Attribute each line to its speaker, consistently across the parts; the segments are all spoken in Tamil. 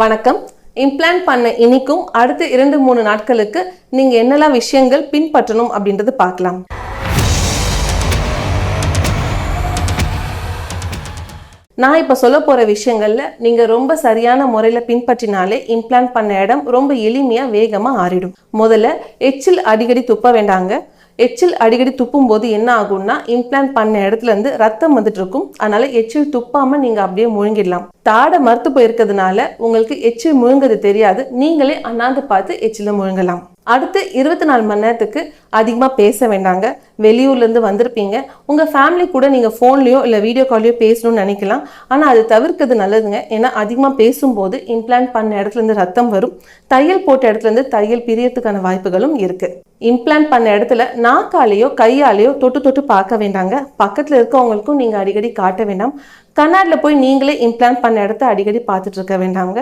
Speaker 1: வணக்கம். இம்ப்ளான்ட் பண்ண இனிக்கும் அடுத்த இரண்டு மூணு நாட்களுக்கு நீங்க என்னெல்லாம் விஷயங்கள் பின்பற்றணும் அப்படின்றது பார்க்கலாம். நான் இப்போ சொல்ல போகிற விஷயங்கள்ல நீங்கள் ரொம்ப சரியான முறையில் பின்பற்றினாலே இம்ப்ளான்ட் பண்ண இடம் ரொம்ப எளிமையாக வேகமாக ஆறிடும் முதல்ல எச்சில் அடிக்கடி துப்ப வேண்டாங்க. எச்சில் அடிக்கடி துப்பும் போது என்ன ஆகும்னா இம்ப்ளான்ட் பண்ண இடத்துல இருந்து ரத்தம் வந்துட்டு இருக்கும் அதனால எச்சில் துப்பாம நீங்க அப்படியே முழுங்கிடலாம். தாடை மறுத்து போயிருக்கிறதுனால உங்களுக்கு எச்சில் முழுங்குறது தெரியாது. நீங்களே அண்ணாந்து பார்த்து எச்சில முழுங்கலாம். அடுத்து இருபத்தி நாலு மணி நேரத்துக்கு அதிகமாக பேச வேண்டாங்க. வெளியூர்லேருந்து வந்திருப்பீங்க. உங்கள் ஃபேமிலி கூட நீங்கள் ஃபோன்லேயோ இல்லை வீடியோ கால்லையோ பேசணும்னு நினைக்கலாம். ஆனால் அது தவிர்க்கிறது நல்லதுங்க. ஏன்னா அதிகமாக பேசும்போது இம்ப்ளான்ட் பண்ண இடத்துலேருந்து ரத்தம் வரும். தையல் போட்ட இடத்துலேருந்து தையல் பிரியறதுக்கான வாய்ப்புகளும் இருக்குது இம்ப்ளான்ட் பண்ண இடத்துல நாக்காலேயோ கையாலேயோ தொட்டு தொட்டு பார்க்க வேண்டாங்க. பக்கத்தில் இருக்கவங்களுக்கும் நீங்கள் அடிக்கடி காட்ட வேண்டாம். கண்ணாடியில் போய் நீங்களே இம்ப்ளான்ட் பண்ண இடத்த அடிக்கடி பார்த்துட்டு இருக்க வேண்டாங்க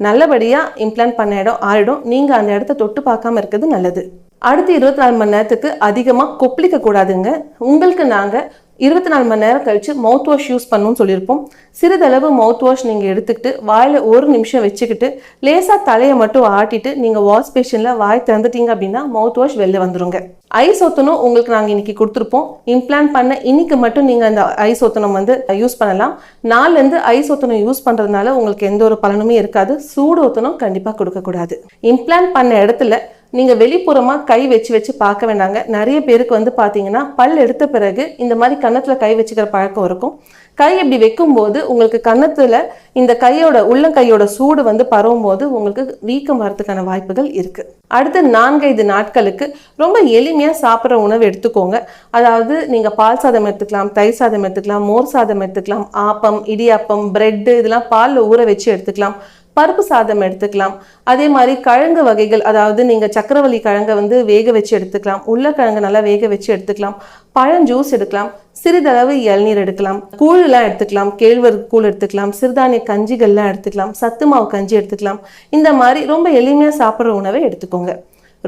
Speaker 1: நல்லபடியாக இம்ப்ளான்ட் பண்ண இடம் ஆறிடும் நீங்கள் அந்த இடத்த தொட்டு பார்க்காம இருக்கிறது நல்லது. அடுத்து இருபத்தி நாலு மணி நேரத்துக்கு அதிகமாக கொப்பளிக்க கூடாதுங்க. உங்களுக்கு நாங்கள் இருபத்தி நாலு மணி நேரம் கழித்து மவுத் வாஷ் யூஸ் பண்ணணும்னு சொல்லியிருப்போம். சிறிதளவு மவுத் வாஷ் நீங்கள் எடுத்துக்கிட்டு வாயில் ஒரு நிமிஷம் வச்சுக்கிட்டு லேசாக தலையை மட்டும் ஆட்டிட்டு நீங்கள் வாஷ் பேஷனில் வாய் திறந்துட்டீங்க அப்படின்னா மவுத் வாஷ் வெளில வந்துருங்க. ஐஸ் சொத்தனும் உங்களுக்கு நாங்கள் இன்றைக்கி கொடுத்துருப்போம். இம்ப்ளான் பண்ண இன்னைக்கு மட்டும் நீங்கள் அந்த ஐஸ் சொத்தனம் வந்து யூஸ் பண்ணலாம். நாலுலேருந்து ஐஸ் சொத்தனம் யூஸ் பண்ணுறதுனால உங்களுக்கு எந்த ஒரு பலனுமே இருக்காது. சூடு ஒத்தனம் கண்டிப்பாக கொடுக்கக்கூடாது. இம்ப்ளான் பண்ண இடத்துல நீங்கள் வெளிப்புறமாக கை வச்சு வச்சு பார்க்க வேண்டாங்க நிறைய பேருக்கு வந்து பார்த்தீங்கன்னா பல் எடுத்த பிறகு இந்த மாதிரி கன்னத்தில் கை வச்சுக்கிற பழக்கம் இருக்கும். கை இப்படி வைக்கும்போது உங்களுக்கு கன்னத்தில் இந்த கையோட உள்ளங்கையோட சூடு வந்து பரவும் போது உங்களுக்கு வீக்கம் வரதுக்கான வாய்ப்புகள் இருக்குது அடுத்து நான்கைந்து நாட்களுக்கு ரொம்ப எளிமையாக சாப்பிட்ற உணவு எடுத்துக்கோங்க. அதாவது நீங்கள் பால் சாதம் எடுத்துக்கலாம் தயிர் சாதம் எடுத்துக்கலாம் மோர் சாதம் எடுத்துக்கலாம் ஆப்பம் இடியாப்பம் பிரெட்டு இதெல்லாம் பாலில் ஊற வச்சு எடுத்துக்கலாம். பருப்பு சாதம் எடுத்துக்கலாம். அதே மாதிரி கிழங்கு வகைகள் அதாவது நீங்கள் சக்கரவள்ளி கிழங்கை வந்து வேக வச்சு எடுத்துக்கலாம். உருளைக்கிழங்கு நல்லா வேக வச்சு எடுத்துக்கலாம். பழம் ஜூஸ் எடுக்கலாம். சிறிதளவு இளநீர் எடுக்கலாம். கூழெல்லாம் எடுத்துக்கலாம். கேழ்வரகு கூழ் எடுத்துக்கலாம். சிறுதானிய கஞ்சிகள்லாம் எடுத்துக்கலாம். சத்து மாவு கஞ்சி எடுத்துக்கலாம். இந்த மாதிரி ரொம்ப எளிமையாக சாப்பிட்ற உணவை எடுத்துக்கோங்க.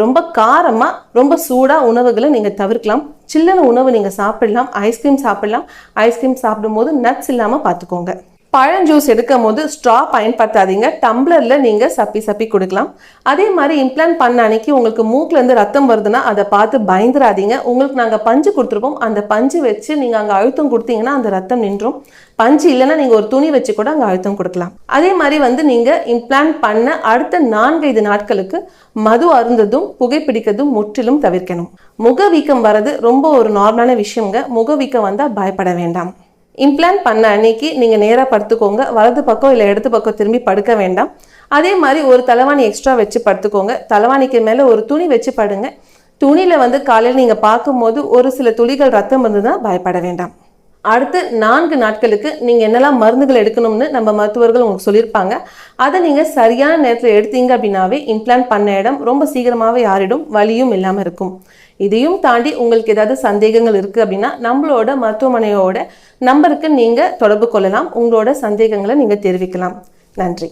Speaker 1: ரொம்ப காரமாக ரொம்ப சூடாக உணவுகளை நீங்கள் தவிர்க்கலாம். சில்லன உணவு நீங்கள் சாப்பிடலாம். ஐஸ்கிரீம் சாப்பிடலாம். ஐஸ்கிரீம் சாப்பிடும்போது நட்ஸ் இல்லாமல் பார்த்துக்கோங்க பழம் ஜூஸ் எடுக்கும் போது ஸ்ட்ரா பயன்படுத்தாதீங்க. டம்ளரில் நீங்கள் சப்பி சப்பி கொடுக்கலாம். அதே மாதிரி இம்ப்ளான்ட் பண்ண அன்னைக்கு உங்களுக்கு மூக்கிலேருந்து ரத்தம் வருதுன்னா அதை பார்த்து பயந்துடாதீங்க உங்களுக்கு நாங்கள் பஞ்சு கொடுத்துருப்போம் அந்த பஞ்சு வச்சு நீங்கள் அங்கே அழுத்தம் கொடுத்தீங்கன்னா அந்த ரத்தம் நின்றும். பஞ்சு இல்லைன்னா நீங்கள் ஒரு துணி வச்சு கூட அங்கே அழுத்தம் கொடுக்கலாம். அதே மாதிரி வந்து நீங்கள் இம்ப்ளான்ட் பண்ண அடுத்த நான்கைந்து நாட்களுக்கு மது அருந்ததும் புகைப்பிடிக்கிறதும் முற்றிலும் தவிர்க்கணும். முகவீக்கம் வர்றது ரொம்ப ஒரு நார்மலான விஷயங்க முகவீக்கம் வந்தால் பயப்பட வேண்டாம். இம்ப்ளான்ட் பண்ண அன்னைக்கு நீங்கள் நேராக படுத்துக்கோங்க. வலது பக்கம் இல்லை இடது பக்கம் திரும்பி படுக்க வேண்டாம். அதே மாதிரி ஒரு தலைவாணி எக்ஸ்ட்ரா வச்சு படுத்துக்கோங்க. தலைவாணிக்கு மேலே ஒரு துணி வச்சு படுங்க. துணியில் வந்து காலையில் நீங்கள் பார்க்கும்போது ஒரு சில துளிகள் ரத்தம் இருந்ததுன்னா பயப்பட வேண்டாம். அடுத்து நான்கு நாட்களுக்கு நீங்கள் என்னெல்லாம் மருந்துகள் எடுக்கணும்னு நம்ம மருத்துவர்கள் உங்களுக்கு சொல்லியிருப்பாங்க. அதை நீங்கள் சரியான நேரத்தில் எடுத்தீங்க அப்படின்னாவே இம்ப்ளான்ட் பண்ண இடம் ரொம்ப சீக்கிரமாகவே யாரிடும் வலியும் இல்லாமல் இருக்கும். இதையும் தாண்டி உங்களுக்கு ஏதாவது சந்தேகங்கள் இருக்குது அப்படின்னா நம்மளோட மருத்துவமனையோட நம்பருக்கு நீங்கள் தொடர்பு கொள்ளலாம். உங்களோட சந்தேகங்களை நீங்கள் தெரிவிக்கலாம். நன்றி.